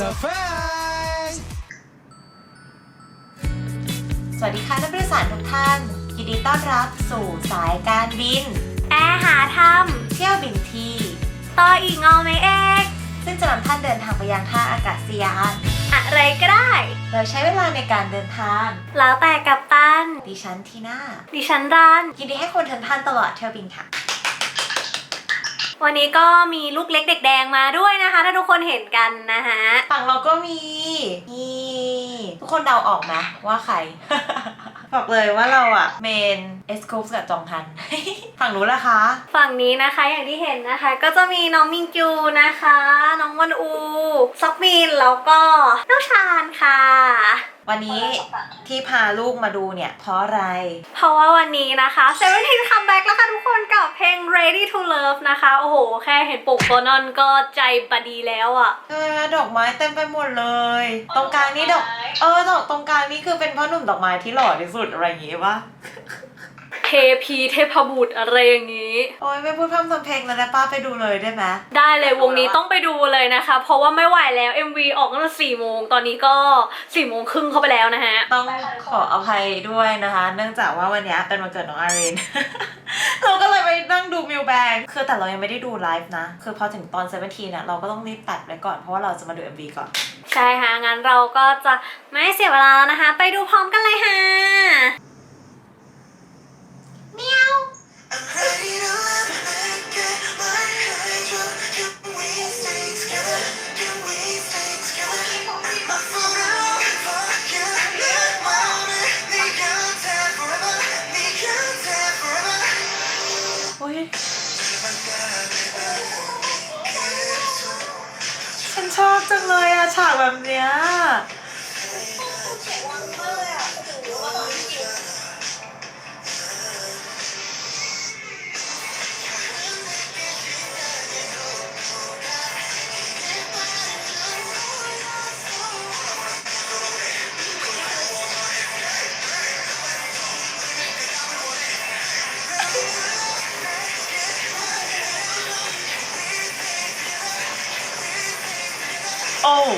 Surprise! สวัสดีค่ะท่านผู้โดยสารทุกท่าน ยินดีต้อนรับสู่สายการบิน แอร์หาทเที่ยวบินทีำต่ออีกเงาไหมเอกซึ่งจะนำท่านเดินทางไปยังท่าอากาศยานอะไรก็ได้โดยใช้เวลาในการเดินทาง แล้วแต่กับตัน ดิฉันทีน่า ดิฉันรันยินดีให้คนทุกท่านตลอดเที่ยวบินค่ะ วันนี้ก็มีลูกเล็กเด็กแดงมาด้วยนะคะ ถ้าทุกคนเห็นกันนะฮะฝั่งเราก็มีนี่ทุกคนเดาออกไหมว่าใคร บอกเลยว่าเราอะเมนเอสคูฟกับจองทัน ฝั่งนู้นล่ะคะ ฝั่งนี้นะคะอย่างที่เห็นนะคะ ก็จะมีน้องมิงจูนะคะ น้องวันอูซ็อกมินแล้วก็น้องชานค่ะ วันนี้ที่พาลูกมาดูเนี่ย เพราะอะไร เพราะว่าวันนี้นะคะ17คัมแบ็กแล้วค่ะทุกคนกับเพลง Ready to Love นะคะ โอ้โห แค่เห็นปกโตัวนอนก็ใจบดีแล้วอะ่ะเออดอกไม้เต็มไปหมดเลย ตรงกลางนี่ดอก เออดอกตรงกลางนี่คือเป็นพ่อหนุ่มดอกไม้ที่หล่อที่สุดอะไรอย่างงี้ปะ เทพีเทพบุตรอะไรอย่างนี้ โอ้ยไม่พูดพร่ำทำเพลงแล้วนะป้าไปดูเลยได้ไหมได้เลยวงนี้ต้องไปดูเลยนะคะ เพราะว่าไม่ไหวแล้ว MV ออกตั้งแต่สี่โมงตอนนี้ก็สี่โมงครึ่งเข้าไปแล้วนะฮะ ต้องขออภัยด้วยนะคะ เนื่องจากว่าวันนี้เป็นวันเกิดน้องอาริน เราก็เลยไปนั่งดูมิวแบงคือแต่เรายังไม่ได้ดูไลฟ์นะ คือพอถึงตอน17ทีเนี่ยเราก็ต้องรีบตัดไว้ก่อนเพราะว่าเราจะมาดู MV ก่อน ใช่ค่ะงั้นเราก็จะไม่เสียเวลาแล้วนะคะ ไปดูพร้อมกันเลยค่ะ ชอบจังเลยอะฉากแบบเนี้ย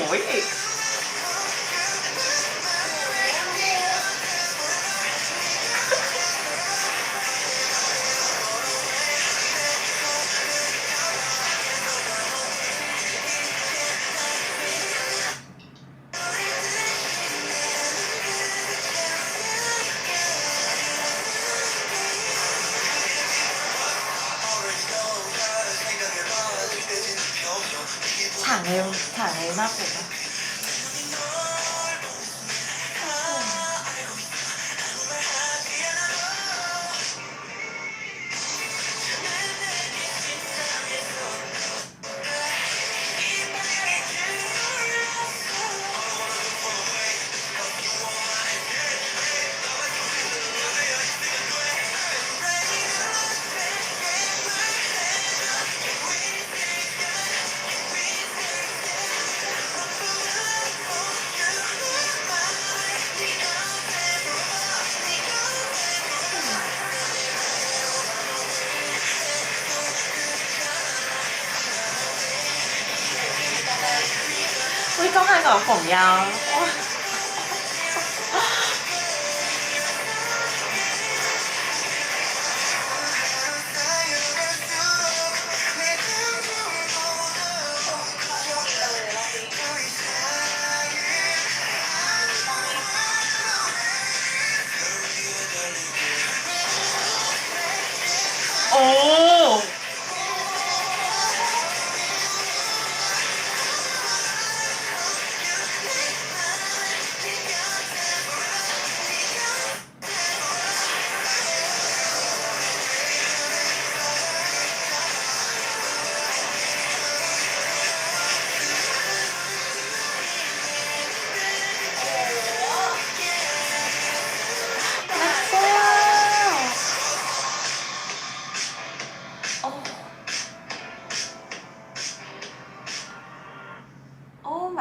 โฉา ยต้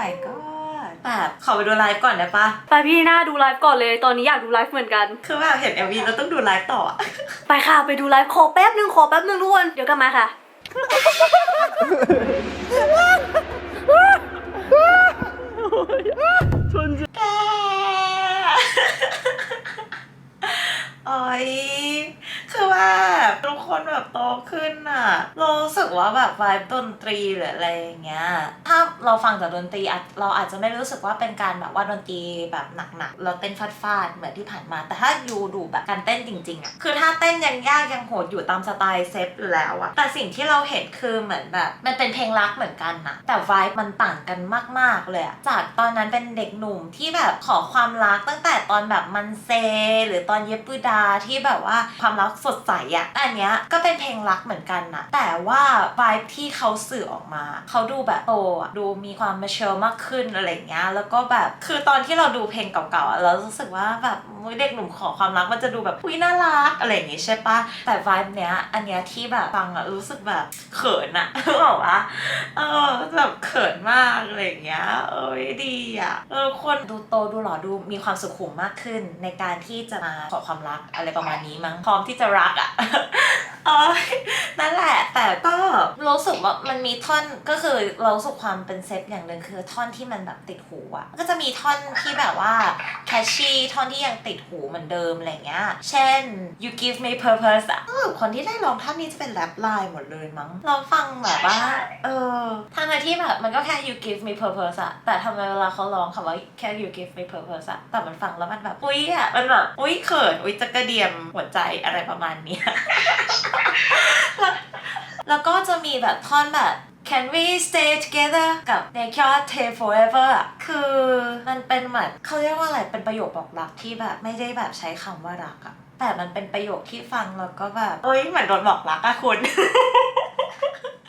my god แบบขอไปดูไลฟ์ก่อนได้ปะไปพี่หน้าดูไลฟ์ก่อนเลย ตอนนี้อยากดูไลฟ์เหมือนกัน คือแบบเห็น MV แล้วต้องดูไลฟ์ต่ออะไปค่ะไปดูไลฟ์ขอแป๊บหนึ่งขอแป๊บหนึ่งทุกคน เดี๋ยวกลับมาค่ะ แก โอ้ยคือว่าทุกคนแบบโตขึ้นอะเรารู้สึก ว่าแบบวายดนตรีหรืออะไรอย่างเงี้ย ถ้าเราฟังจากดนตรีเราอาจจะไม่รู้สึกว่าเป็นการแบบว่าดนตรีแบบหนักๆเราเต้นฟาดๆเหมือนที่ผ่านมา แต่ถ้ายูดูแบบการเต้นจริงๆอะคือถ้าเต้นยังยากยังโหดอยู่ตามสไตล์เซฟอยู่แล้วอะแต่สิ่งที่เราเห็นคือเหมือนแบบมันเป็นเพลงรักเหมือนกันนะแต่วายมันต่างกันมากๆเลยอะจากตอนนั้นเป็นเด็กหนุ่มที่แบบขอความรักตั้งแต่ตอนแบบมันเซ หรือตอนเย็บปืดาที่แบบว่าความรักสดใสอะอันเนี้ยก็เป็นเพลงรักเหมือนกันนะแต่ว่า vibe ที่เขาสื่อออกมา เขาดูแบบโตอะดูมีความมาเชลมากขึ้นอะไรอย่างเงี้ยแล้วก็แบบคือตอนที่เราดูเพลงเก่าๆเรารู้สึกว่าแบบเด็กหนุ่มขอความรักมันจะดูแบบอุ้ยน่ารักอะไรอย่างงี้ใช่ปะแต่ vibe เนี้ยอันเนี้ยที่แบบฟังอะรู้สึกแบบเขินอะบอกว่าเออแบบเขินมากอะไรอย่างเงี้ยเอ้ยดีอะเออคนดูโตดูหล่อดูมีความสุขุมมากขึ้น ในการที่จะมาขอความรักอะไรประมาณนี้มั้งพร้อมที่จะรักอะเออนั่นแหละ แต่ก็รู้สึกว่ามันมีท่อนก็คือเรารู้สึกความเป็นเซฟอย่างหนึ่งคือท่อนที่มันแบบติดหูอะก็จะมีท่อนที่แบบว่าแคชชี่ท่อนที่ยังติดหูเหมือนเดิมอะไรเงี้ย เช่น you give me purpose อะเออคนที่ได้ร้องท่อนนี้จะเป็นแรปไลน์หมดเลยมั้งเราฟังแบบว่า เออทางที่แบบมันก็แค่ you give me purpose อะแต่ทำไมเวลาเขาร้องคำว่าแค่ you give me purpose อะแต่มันฟังแล้วมันแบบอุ้ยอะมันแบบอุ้ยเขินอุ้ยจะกระเดียมหัวใจอะไรประมาณเนี้ย แล้วก็จะมีแบบท่อนแบบ Can we stay together กับ n a k e d t a y Forever อะคือมันเป็นเหมือนเขาเรียกว่าอะไร เป็นประโยคบอกรักที่แบบไม่ได้แบบใช้คำว่ารักอะ แต่มันเป็นประโยคที่ฟังแล้วก็แบบเอ้ยเหมือนโดนบอกรักอะคุณ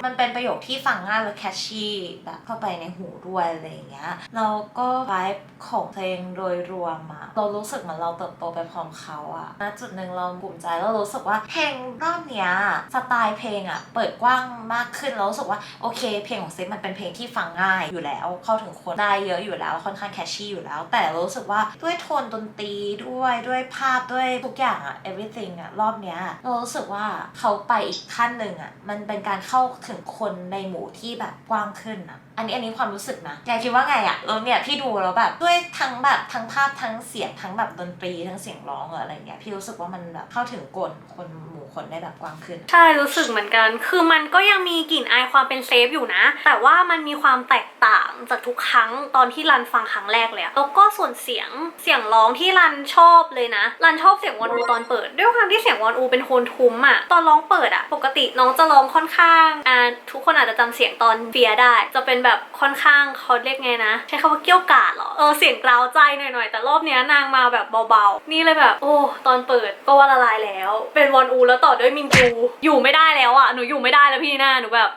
มันเป็นประโยคที่ฟังง่ายและแคชชี่แบบเข้าไปในหูด้วยอะไรอย่างเงี้ยแล้วก็ไวบ์ของเพลงโดยรวมอะเรารู้สึกเหมือนเราเติบโตไปพร้อมเขาอะณจุดหนึ่งเราภูมิใจแล้วรู้สึกว่าเพลงรอบเนี้ยสไตล์เพลงอะเปิดกว้างมากขึ้นแล้วรู้สึกว่าโอเค เพลงของเซฟมันเป็นเพลงที่ฟังง่ายอยู่แล้ว เข้าถึงคนได้เยอะอยู่แล้วค่อนข้างแคชชี่อยู่แล้ว แต่รู้สึกว่าด้วยโทนดนตรีด้วยด้วยภาพด้วยทุกอย่างอะ everything อะรอบเนี้ยเรารู้สึกว่าเขาไปอีกขั้นหนึ่งอะมันเป็นการเข้าถึงคนในหมู่ที่แบบกว้างขึ้นอะ อันนี้อันนี้ความรู้สึกนะแกคิดว่าไงอะแล้วเนี่ยพี่ดูแล้วแบบด้วยทั้งแบบทั้งภาพทั้งเสียงทั้งแบบดนตรีทั้งเสียงร้องอะไรเงี้ยพี่รู้สึกว่ามันแบบเข้าถึงกลคนหมู่คนได้แบบกว้างขึ้น ใช่รู้สึกเหมือนกัน คือมันก็ยังมีกลิ่นอายความเป็นเซฟอยู่นะ แต่ว่ามันมีความแตกต่างจากทุกครั้งตอนที่รันฟังครั้งแรกเลยอะแล้วก็ส่วนเสียงเสียงร้องที่รันชอบเลยนะรันชอบเสียงวอนอูตอนเปิด ด้วยความที่เสียงวอนอูเป็นโทนทุ้มอะตอนร้องเปิดอะปกติน้องจะร้องค่อนข้างอ่าทุกคนอาจจะจำเสียงตอนเฟียได้ จะเป็นแบบค่อนข้างเขาเรียกไงนะ ใช้คำว่าเกี้ยวกาดเหรอ เออเสียงกราวใจหน่อยๆ แต่รอบเนี้ยนางมาแบบเบาๆ นี่เลยแบบ โอ้ ตอนเปิดก็ว่าละลายแล้ว เป็นวอนอูแล้วต่อด้วยมินจูอยู่ไม่ได้แล้วอะหนูอยู่ไม่ได้แล้วพี่หน้าหนูแบบ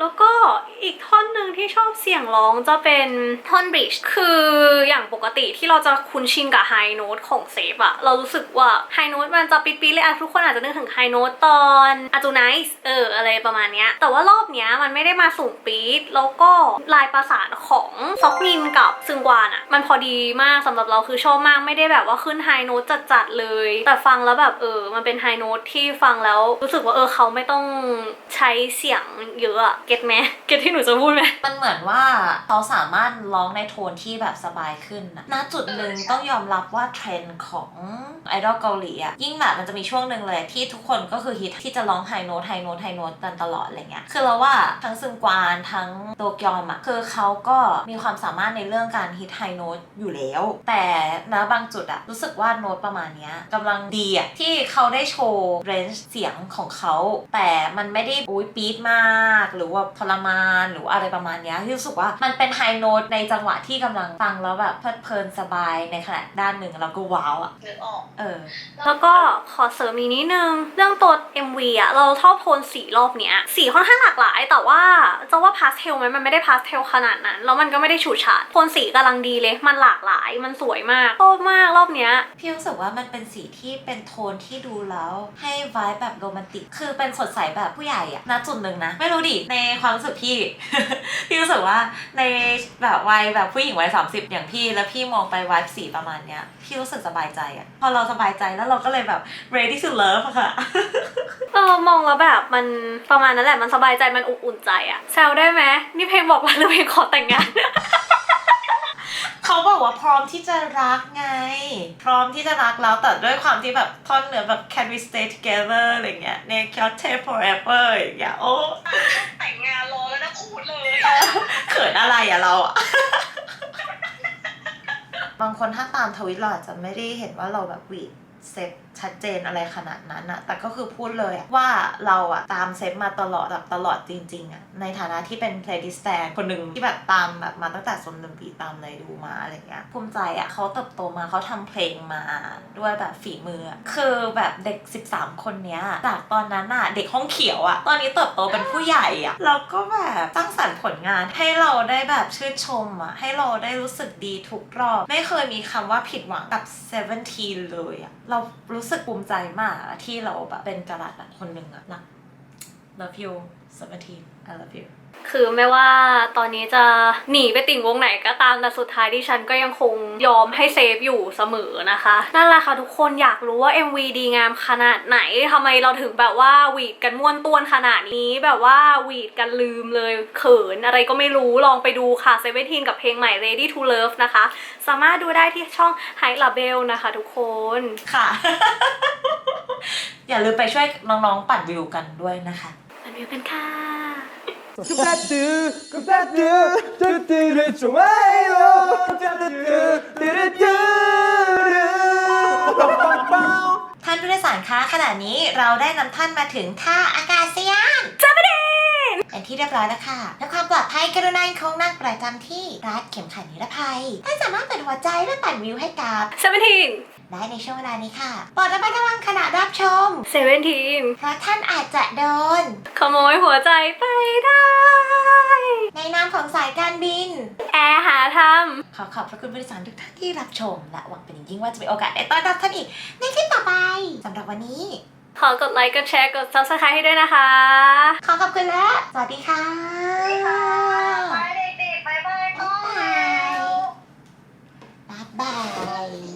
แล้วก็อีกท่อนหนึ่งที่ชอบเสียงร้องจะเป็นท่อนบริดจ์คืออย่างปกติที่เราจะคุ้นชินกับไฮโน้ตของเซฟอะเรารู้สึกว่าไฮโน้ตมันจะปิดๆเลยอะทุกคนอาจจะนึกถึงไฮโน้ตตอนอาจูไนส์เอออะไรประมาณเนี้ยแต่ว่ารอบเนี้ยมันไม่ได้มาสูงปี๊ดแล้วก็ลายประสานของซอกมินกับซึงกวานอะมันพอดีมากสำหรับเราคือชอบมากไม่ได้แบบว่าขึ้นไฮโน้ตจัดๆเลย แต่ฟังแล้วแบบเออ มันเป็นไฮโน้ตที่ฟังแล้วรู้สึกว่าเออเขาไม่ต้องใช้เสียงเยอะอะเก็ตไหมเก็ตที่หนูจะพูดไหมมันเหมือนว่าเขาสามารถร้องในโทนที่แบบสบายขึ้นนะณจุดหนึ่งต้องยอมรับว่าเทรนด์ของไอดอลเกาหลีอะยิ่งแบบมันจะมีช่วงหนึ่งเลยที่ทุกคนก็คือฮิตที่จะร้องไฮโน้ตไฮโน้ตไฮโน้ตกันตลอดอะไรเงี้ยคือเราว่าทั้งซึงกวานทั้งโตเกียวอะคือเขาก็มีความสามารถในเรื่องการฮิตไฮโน้ตอยู่แล้ว แต่ณบางจุดอะรู้สึกว่าโน้ตประมาณเนี้ยกำลังดีอะที่เขาได้โชว์เรนจ์เสียงของเขา แต่มันไม่ได้อุ้ยปี๊ดมาก หรือว่าทรมานหรือว่าอะไรประมาณเนี้ยที่รู้สึกว่ามันเป็นไฮโน้ตในจังหวะที่กำลังฟังแล้วแบบเพลิดเพลินสบายในขณะด้านหนึ่งเราก็ว้าวอะนึกออกเออ แล้วก็ขอเสริมอีกนิดนึง เรื่องตัว MV อะเราชอบโทนสีรอบเนี้ยสีค่อนข้างหลากหลาย แต่ว่าจะว่าพาสเทลไหมมันไม่ได้พาสเทลขนาดนั้นแล้วมันก็ไม่ได้ฉูดฉาดโทนสีกำลังดีเลยมันหลากหลายมันสวยมากชอบมากรอบเนี้ยพี่รู้สึกว่ามันเป็นสีที่เป็นโทนที่ดูแล้ว ให้วายแบบโรแมนติก คือเป็นสดใสแบบผู้ใหญ่อะณจุดหนึ่งนะ ไม่รู้ดิ ในความรู้สึกพี่ พี่รู้สึกว่าในแบบวัยแบบผู้หญิงวัยสามสิบอย่างพี่ แล้วพี่มองไปวายสีประมาณเนี้ย พี่รู้สึกสบายใจอะพอเราสบายใจแล้วเราก็เลยแบบ ready to love อะค่ะเออมองแล้วแบบมันประมาณนั้นแหละมันสบายใจมันอบอุ่นใจอะแซวได้ไหมนี่เพลงบอกรักหรือเพลงขอแต่งงานว่าพร้อมที่จะรักไง พร้อมที่จะรักแล้วแต่ด้วยความที่แบบท่อนเหนือแบบ can we stay together อะไรเงี้ย เนี่ย can't stay forever อย่างเงี้ยโอ้แต่งงานรอแล้วนะพูดเลยเขินอะไรอะเราอะบางคนถ้าตามทวิตเราอาจจะไม่ได้เห็นว่าเราแบบหวีดเซฟ ชัดเจนอะไรขนาดนั้นอะแต่ก็คือพูดเลยอะว่าเราอะตามเซฟมาตลอดแบบตลอดจริงๆอะในฐานะที่เป็น playlist fan คนหนึ่งที่แบบตามแบบมาตั้งแต่สนดนตรีตามอะไรดูมาอะไรเงี้ยภูมิใจอะเขาเติบโตมาเขาทำเพลงมาด้วยแบบฝีมืออะคือแบบเด็ก 13 คนเนี้ย จากตอนนั้นอะเด็กห้องเขียวอะตอนนี้เติบโตเป็นผู้ใหญ่อะเราก็แบบสร้างสรรค์ผลงานให้เราได้แบบชื่นชมอะให้เราได้รู้สึกดีทุกรอบ ไม่เคยมีคำว่าผิดหวังกับ 17 เลยอะเรารู้้สึกภูมิใจมากที่เราแบบเป็นกระดัดคนหนึ่งอะนะ love you 17 I love you คือไม่ว่าตอนนี้จะหนีไปติ่งวงไหนก็ตามแต่สุดท้ายดิฉันก็ยังคงยอมให้เซฟอยู่เสมอนะคะนั่นแหละค่ะทุกคนอยากรู้ว่า MV ดีงามขนาดไหนทำไมเราถึงแบบว่าหวีดกันม่วนต้วนขนาดนี้แบบว่าหวีดกันลืมเลยเขินอะไรก็ไม่รู้ลองไปดูค่ะเซเว่นทีนกับเพลงใหม่ Ready to Love นะคะ สามารถดูได้ที่ช่อง h i l a b e l นะคะทุกคนค่ะ อย่าลืมไปช่วยน้องๆปั่นวิวกันด้วยนะคะมันวิวกันค่ะ 그배드 그배드 뜨뜨를 좋아해요 뜨뜨뜨르뜨르 빵빵빵 ท่านผู้โดยสารคะขณะนี้เราได้นำท่านมาถึงท่าอากาศยาน จ้าประเดน เป็นที่เรียบร้อยแล้วค่ะเพื่อความปลอดภัยกรุณาคงนั่งประจำที่รัดเข็มขัดนิรภัยท่านสามารถเปิดหัวใจและปั่นวิวให้กับ เซเว่นทีน ได้ในช่วงเวลานี้ค่ะโปรดระมัดระวังขณะรับชม เซเว่นทีมเพราะท่านอาจจะโดน ขโมยหัวใจไปได้ ในนามของสายการบิน แอร์หาทำขอขอบพระคุณผู้โดยสารทุกท่านที่รับชม และหวังเป็นอย่างยิ่งว่าจะมีโอกาสได้ต้อนรับท่านอีก ในคลิปต่อไปสำหรับวันนี้ ขอกดไลค์ กดแชร์ กด subscribe ให้ด้วยนะคะ ขอขอบคุณและสวัสดีค่ะ สวัสดีค่ะไปเด็กๆบายบายน้องแมว บ๊ายบาย